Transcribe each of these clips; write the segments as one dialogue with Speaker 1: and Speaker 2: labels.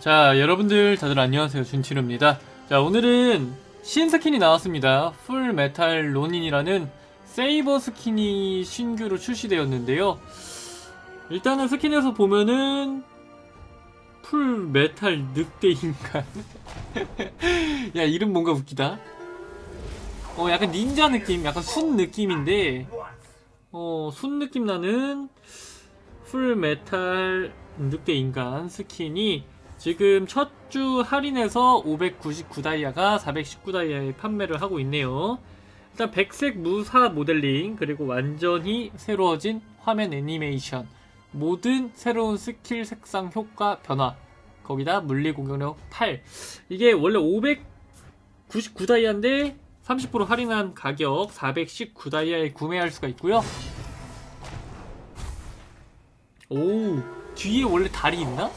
Speaker 1: 자 여러분들 다들 안녕하세요. 준치루입니다. 자 오늘은 신스킨이 나왔습니다. 풀 메탈 로닌이라는 세이버 스킨이 신규로 출시되었는데요. 일단은 스킨에서 보면은 풀 메탈 늑대 인간. 야 이름 뭔가 웃기다. 어 약간 닌자 느낌 약간 순 느낌인데 어순 느낌 나는 풀 메탈 늑대 인간 스킨이 지금 첫 주 할인해서 599다이아가 419다이아에 판매를 하고 있네요. 일단 백색 무사 모델링 그리고 완전히 새로워진 화면 애니메이션 모든 새로운 스킬 색상 효과 변화 거기다 물리 공격력 8 이게 원래 599다이아인데 30% 할인한 가격 419다이아에 구매할 수가 있고요. 오 뒤에 원래 달이 있나?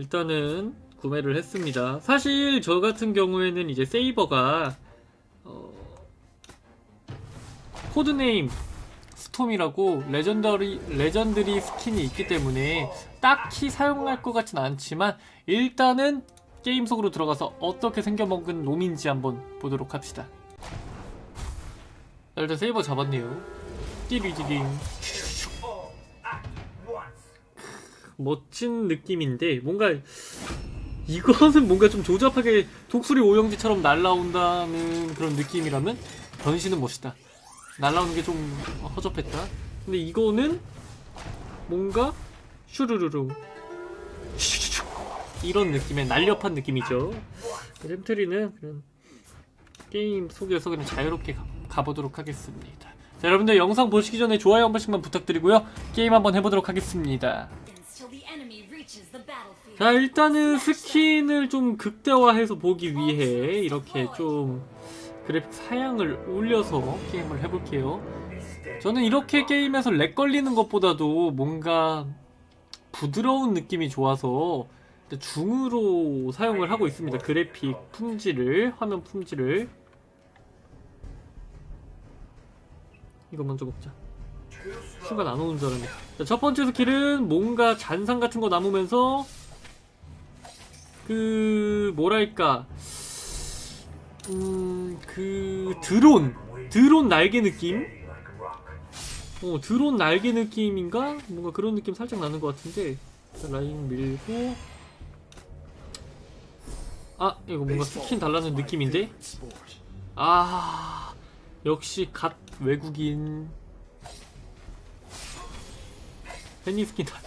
Speaker 1: 일단은 구매를 했습니다. 사실 저 같은 경우에는 이제 세이버가 어, 코드네임 스톰이라고 레전더리 레전드리 스킨이 있기 때문에 딱히 사용할 것 같진 않지만 일단은 게임 속으로 들어가서 어떻게 생겨먹은 놈인지 한번 보도록 합시다. 일단 세이버 잡았네요. 띠리디딩. 멋진 느낌인데 뭔가 이거는 뭔가 좀 조잡하게 독수리 오영지처럼 날라온다는 그런 느낌이라면 변신은 멋있다. 날라오는 게 좀 허접했다. 근데 이거는 뭔가 슈르르르 이런 느낌의 날렵한 느낌이죠. 잼트리는 그냥 게임 속에서 그냥 자유롭게 가, 가보도록 하겠습니다. 자, 여러분들 영상 보시기 전에 좋아요 한 번씩만 부탁드리고요. 게임 한번 해보도록 하겠습니다. 자 일단은 스킨을 좀 극대화해서 보기 위해 이렇게 좀 그래픽 사양을 올려서 게임을 해볼게요. 저는 이렇게 게임에서 렉 걸리는 것보다도 뭔가 부드러운 느낌이 좋아서 중으로 사용을 하고 있습니다. 그래픽 품질을 화면 품질을. 이거 먼저 먹자 순간 안 오는 줄 알았네. 자, 첫 번째 스킬은 뭔가 잔상 같은 거 남으면서 그 뭐랄까. 음 그 드론. 드론 날개 느낌? 어 드론 날개 느낌인가? 뭔가 그런 느낌 살짝 나는 것 같은데. 라인 밀고. 아 이거 뭔가 스킨 달라는 느낌인데? 아 역시 갓 외국인 팬니 스킨 다.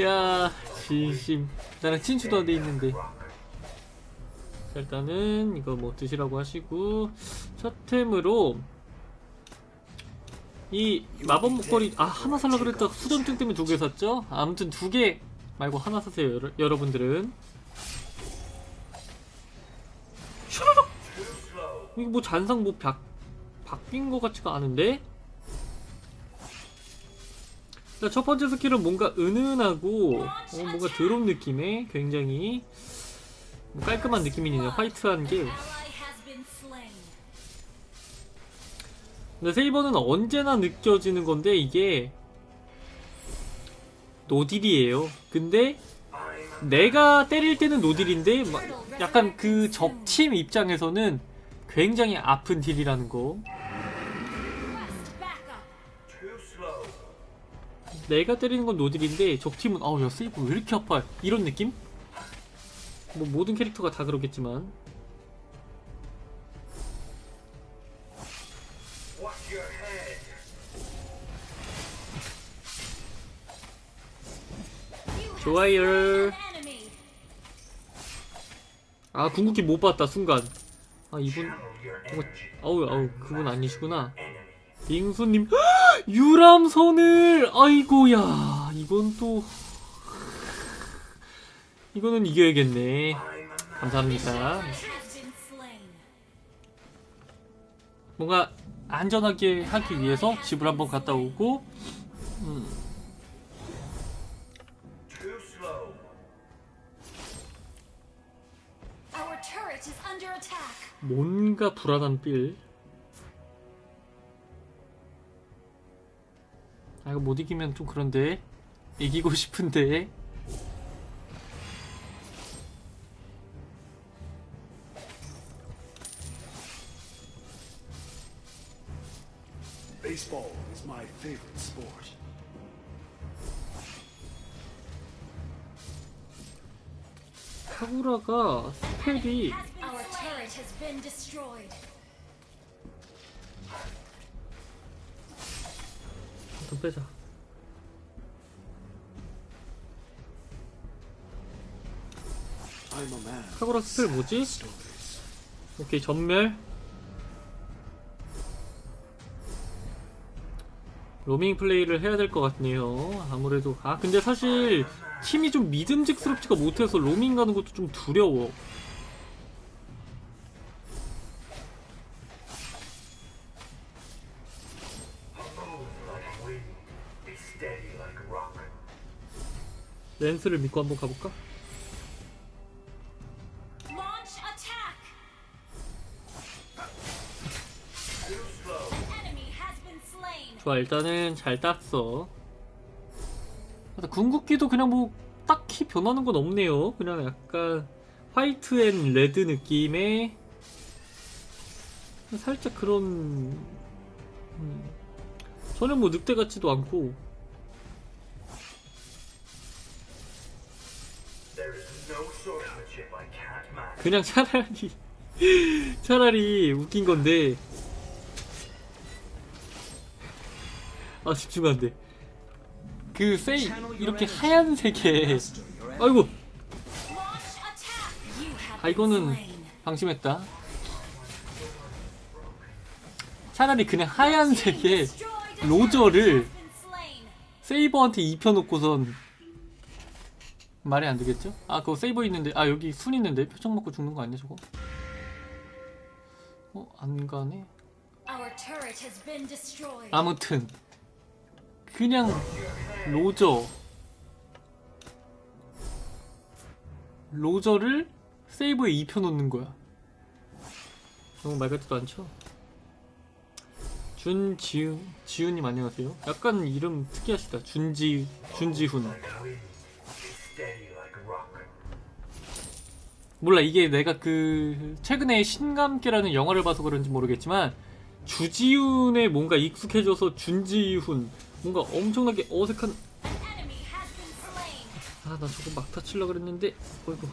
Speaker 1: 야, 진심. 나랑 친추도 안 돼 있는데. 자, 일단은 이거 뭐 드시라고 하시고 첫 템으로 이 마법 목걸이 아 하나 살라 그랬다 수전증 때문에 두 개 샀죠? 아무튼 두 개 말고 하나 사세요 여러, 여러분들은 이거 뭐 잔상 뭐 바, 바뀐 것 같지가 않은데? 첫 번째 스킬은 뭔가 은은하고 어, 뭔가 드롭 느낌의 굉장히 깔끔한 느낌이네요. 화이트한 게. 근데 세이버는 언제나 느껴지는 건데 이게 노딜이에요. 근데 내가 때릴 때는 노딜인데 약간 그 적팀 입장에서는 굉장히 아픈 딜이라는 거. 내가 때리는 건 노딜인데 적팀은 아우 야 세이브 왜 이렇게 아파 이런 느낌? 뭐 모든 캐릭터가 다 그러겠지만. 좋아요. 아 궁극기 못 봤다 순간. 아 이분 어, 아우 아우 그분 아니시구나. 빙수님 유람선을. 아이고야. 이건 또. 이거는 이겨야겠네. 감사합니다. 뭔가 안전하게 하기 위해서 집을 한번 갔다 오고 음. 뭔가 불안한 빌 아 이거 못 이기면 좀 그런데 이기고 싶은데
Speaker 2: Baseball is my favorite sport.
Speaker 1: 카구라가 스펠이
Speaker 3: Our turret has been destroyed.
Speaker 1: 좀 빼자. 카구라 스펠 뭐지? 오케이 전멸 로밍 플레이를 해야 될 것 같네요 아무래도 아 근데 사실 팀이 좀 믿음직스럽지가 못해서 로밍 가는 것도 좀 두려워 랜스를 믿고 한번 가볼까? 좋아 일단은 잘 땄어. 궁극기도 그냥 뭐 딱히 변하는 건 없네요. 그냥 약간 화이트 앤 레드 느낌의 살짝 그런 음, 전혀 뭐 늑대 같지도 않고 그냥 차라리 차라리 웃긴 건데 아 집중 안돼 그 세이 이렇게 하얀색에 아이고 아 이거는. 방심했다 차라리 그냥 하얀색에 로저를. 세이버한테 입혀놓고선 말이 안 되겠죠? 아 그거 세이버 있는데 아 여기 순 있는데 표정 먹고 죽는 거 아니야 저거? 어? 안 가네? 아무튼 그냥 로저 로저를 세이버에 입혀놓는 거야 너무 말 같지도 않죠? 준지훈 지훈님 안녕하세요 약간 이름 특이하시다 준지 준지훈 몰라 이게 내가 그 최근에 신감계라는 영화를 봐서 그런지 모르겠지만 주지훈에 뭔가 익숙해져서 준지훈 뭔가 엄청나게 어색한. 아 나 저거 막타 칠라 그랬는데 어이구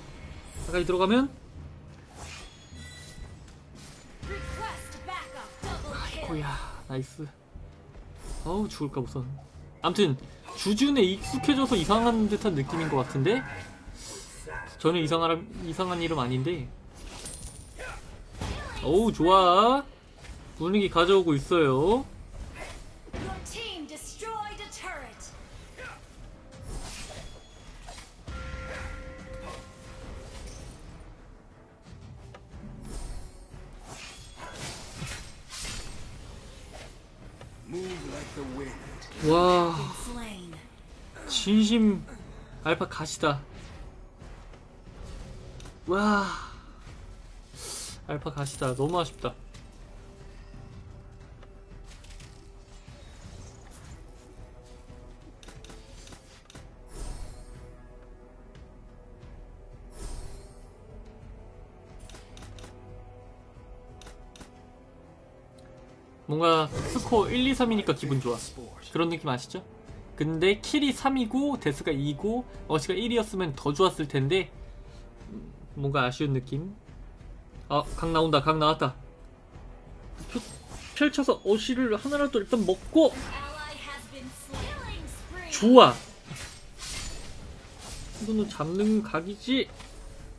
Speaker 1: 가까이 들어가면. 아이고야 나이스 어우 죽을까 우선 암튼 주준에 익숙해져서 이상한 듯한 느낌인 것 같은데 전혀 이상한 이상한 이름 아닌데 어우 좋아 분위기 가져오고 있어요
Speaker 3: Your team destroyed a turret.
Speaker 2: Move like the wind.
Speaker 1: 와. 진심 알파 가시다 와 알파 가시다 너무 아쉽다 뭔가 스코어 1, 2, 3이니까 기분 좋아. 그런 느낌 아시죠? 근데 킬이 3이고 데스가 2고 어시가 1이었으면 더 좋았을 텐데 음, 뭔가 아쉬운 느낌 아각 나온다 각 나왔다 펼- 펼쳐서 어시를 하나라도 일단 먹고. 좋아 이거는 잡는 각이지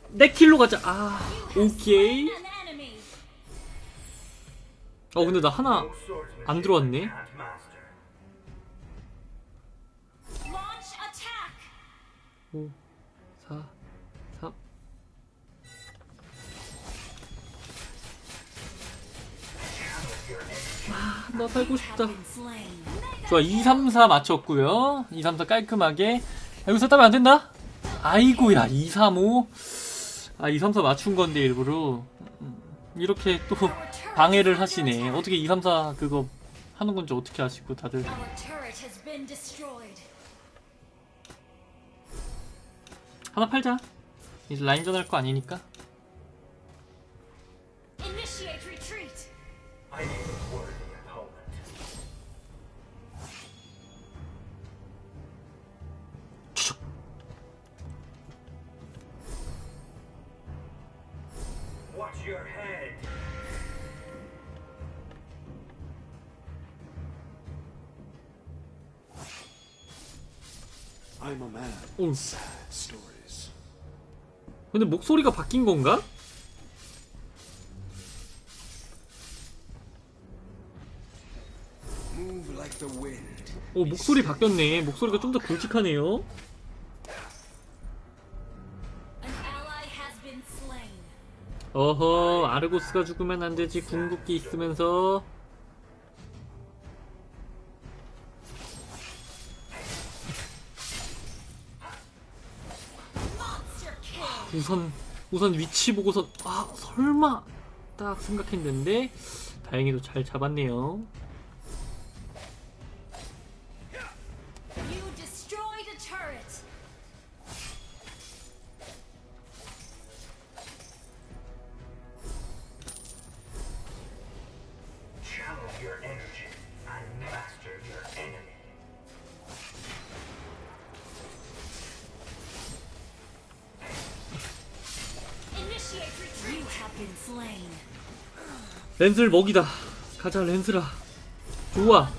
Speaker 1: 내 킬로 가자 아 오케이. 어 근데 나 하나 안 들어왔네. 5 4 나 살고 싶다. 좋아, 2, 3, 4 맞췄고요. 2, 3, 4 깔끔하게. 아, 여기서 따면 안 된다? 아이고야, 2, 3, 5. 아, 2, 3, 4 맞춘 건데, 일부러. 음, 이렇게 또 방해를 하시네. 어떻게 2, 3, 4 그거 하는 건지 어떻게 아시고 다들. 하나 팔자. 이제 라인전 할 거 아니니까. 오.
Speaker 2: Sad stories.
Speaker 1: 근데 목소리가 바뀐 건가?
Speaker 2: Move like the wind.
Speaker 1: 오 목소리 바뀌었네. 목소리가 좀 더 굵직하네요.
Speaker 3: An ally has been slain.
Speaker 1: 어허 아르고스가 죽으면 안 되지. 궁극기 있으면서 우선 우선 위치 보고서 아 설마 딱 생각했는데 다행히도 잘 잡았네요. 렌즈를 먹이다. 가자 렌즈라. 좋아.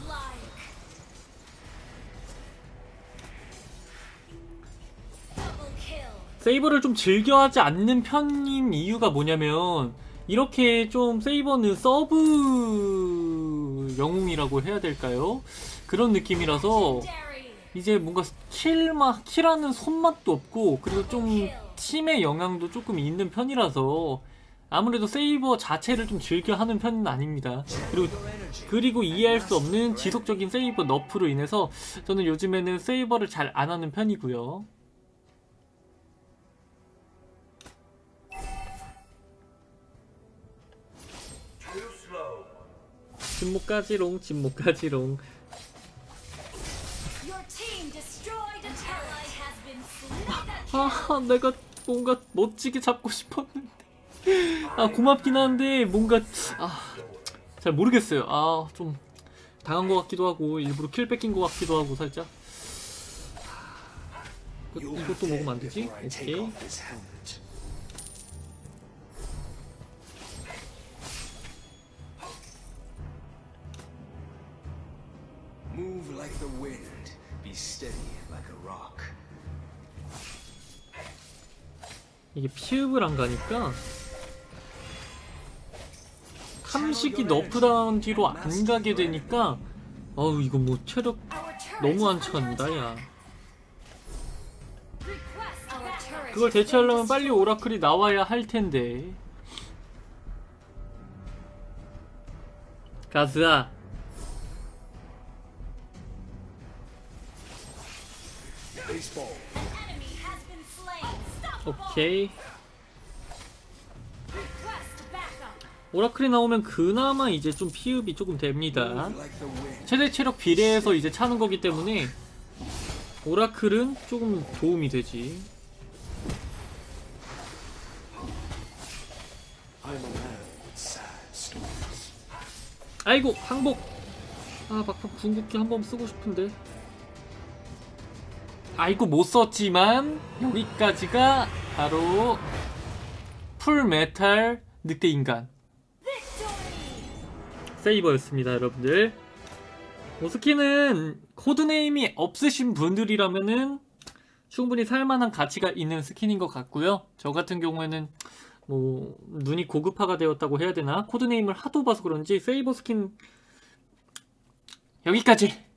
Speaker 1: 세이버를 좀 즐겨하지 않는 편인 이유가 뭐냐면 이렇게 좀 세이버는 서브 영웅이라고 해야 될까요? 그런 느낌이라서. 이제 뭔가 킬맛 킬하는 손맛도 없고 그리고 좀 팀의 영향도 조금 있는 편이라서 아무래도 세이버 자체를 좀 즐겨 하는 편은 아닙니다. 그리고 그리고 이해할 수 없는 지속적인 세이버 너프로 인해서 저는 요즘에는 세이버를 잘 안 하는 편이고요.
Speaker 3: Has been slain.
Speaker 1: 아 내가 뭔가 멋지게 잡고 싶었는데 아 고맙긴 한데 뭔가 아 잘 모르겠어요 아 좀 당한 것 같기도 하고 일부러 킬 뺏긴 것 같기도 하고 살짝 이것도 먹으면 안 되지? 오케이.
Speaker 2: Move like the wind. Be steady like a rock.
Speaker 1: 이게 피읍을 안 가니까 탐식이 너프다운 뒤로 안 가게 되니까 어우 이거 뭐 체력 너무 안 찬다 야 그걸 대체하려면 빨리. 오라클이 나와야 할 텐데
Speaker 3: ball.
Speaker 1: 오케이 오라클이 나오면 그나마 이제 좀 피읍이 조금 됩니다. 최대 체력 비례해서 이제 차는 거기 때문에 오라클은 조금 도움이 되지. 아이고 항복 아 막판 궁극기 한 번 쓰고 싶은데 아이고 못 썼지만 여기까지가 바로 풀메탈 늑대 인간
Speaker 3: Victory.
Speaker 1: 세이버였습니다 여러분들. 오스킨은 코드네임이 없으신 분들이라면은 충분히 살만한 가치가 있는 스킨인 것 같고요. 저 같은 경우에는 뭐 눈이 고급화가 되었다고 해야 되나? 코드네임을 하도 봐서 그런지 세이버 스킨 여기까지